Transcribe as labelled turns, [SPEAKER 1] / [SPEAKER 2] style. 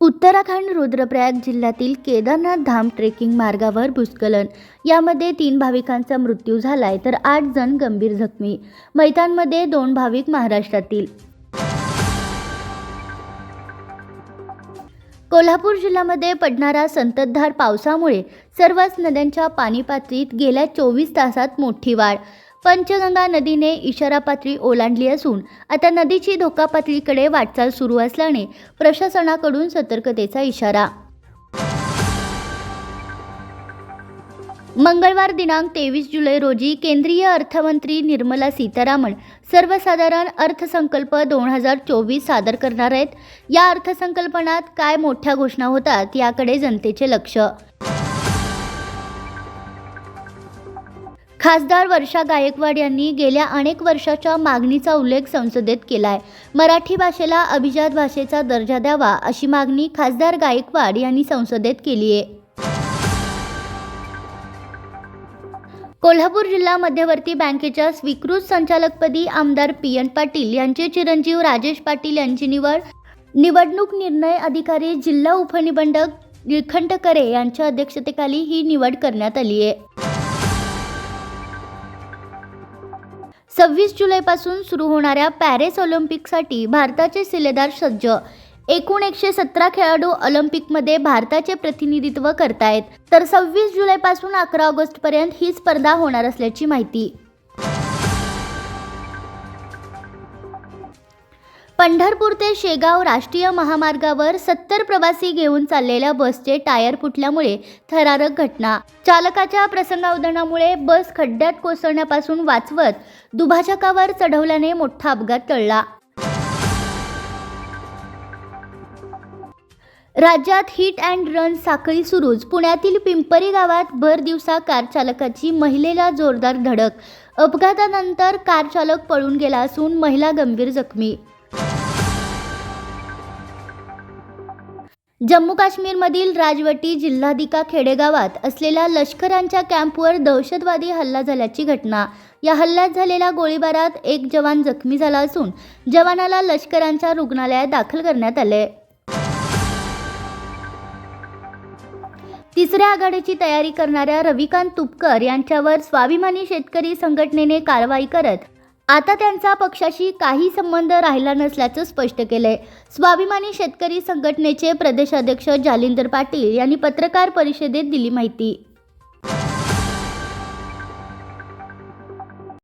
[SPEAKER 1] उत्तराखंड रुद्रप्रयाग जिल्ह्यातील केदारनाथ धाम ट्रेकिंग मार्गावर भूस्खलन. यामध्ये तीन भाविकांचा मृत्यू झालाय तर आठ जण गंभीर जखमी. मैतांमध्ये दोन भाविक महाराष्ट्रातील. कोल्हापूर जिल्ह्यामध्ये पडणाऱ्या संततधार पावसामुळे सर्वच नद्यांच्या पाणी पातळीत गेल्या चोवीस तासात मोठी वाढ. पंचगंगा नदीने इशारा पातळी ओलांडली असून आता नदीची धोका पातळीकडे वाटचाल सुरू असल्याने प्रशासनाकडून सतर्कतेचा इशारा. मंगळवार दिनांक तेवीस जुलै रोजी केंद्रीय अर्थमंत्री निर्मला सीतारामन सर्वसाधारण अर्थसंकल्प दोन हजार चोवीस सादर करणार आहेत. या अर्थसंकल्पनात काय मोठ्या घोषणा होतात याकडे जनतेचे लक्ष. खासदार वर्षा गायकवाड यांनी गेल्या अनेक वर्षाच्या मागणीचा उल्लेख संसदेत केला आहे मराठी भाषेला अभिजात भाषेचा दर्जा द्यावा अशी मागणी खासदार गायकवाड यांनी संसदेत केली आहे. कोल्हापूर जिल्हा मध्यवर्ती बँकेच्या स्वीकृत संचालकपदी आमदार पी एन पाटील यांचे चिरंजीव राजेश पाटील यांची निवड निवडणूक निर्णय अधिकारी जिल्हा उपनिबंधक निळखंठ करे यांच्या अध्यक्षतेखाली ही निवड करण्यात आली आहे. सव्वीस जुलैपासून सुरू होणाऱ्या पॅरिस ऑलिम्पिकसाठी भारताचे सिलेदार सज्ज. एकूण एकशे सतरा खेळाडू ऑलिम्पिकमध्ये भारताचे प्रतिनिधित्व करतायत. तर सव्वीस जुलैपासून अकरा ऑगस्टपर्यंत ही स्पर्धा होणार असल्याची माहिती. पंढरपूर ते शेगाव राष्ट्रीय महामार्गावर सत्तर प्रवासी घेऊन चाललेल्या बसचे टायर फुटल्यामुळे थरारक घटना. चालकाच्या प्रसंगावधानामुळे बस खड्ड्यात कोसळण्यापासून वाचवत दुभाजकावर चढवल्याने मोठा अपघात टळला. राज्यात हिट अँड रन साखळी सुरूच. पुण्यातील पिंपरी गावात भर दिवसा कार चालकाची महिलेला जोरदार धडक. अपघातानंतर कार चालक पळून गेला असून महिला गंभीर जखमी. जम्मू काश्मीरमधील राजवटी जिल्हाधिका खेडेगावात असलेल्या लष्करांच्या कॅम्पवर दहशतवादी हल्ला झाल्याची घटना. या हल्ल्यात झालेल्या गोळीबारात एक जवान जखमी झाला असून जवानाला लष्करांच्या रुग्णालयात दाखल करण्यात आले. तिसऱ्या आघाडीची तयारी करणाऱ्या रविकांत तुपकर यांच्यावर स्वाभिमानी शेतकरी संघटनेने कारवाई करत आता त्यांचा पक्षाशी काही संबंध राहिला नसल्याचं स्पष्ट केलंय. स्वाभिमानी शेतकरी संघटनेचे प्रदेशाध्यक्ष जालिंदर पाटील यांनी पत्रकार परिषदेत दिली माहिती.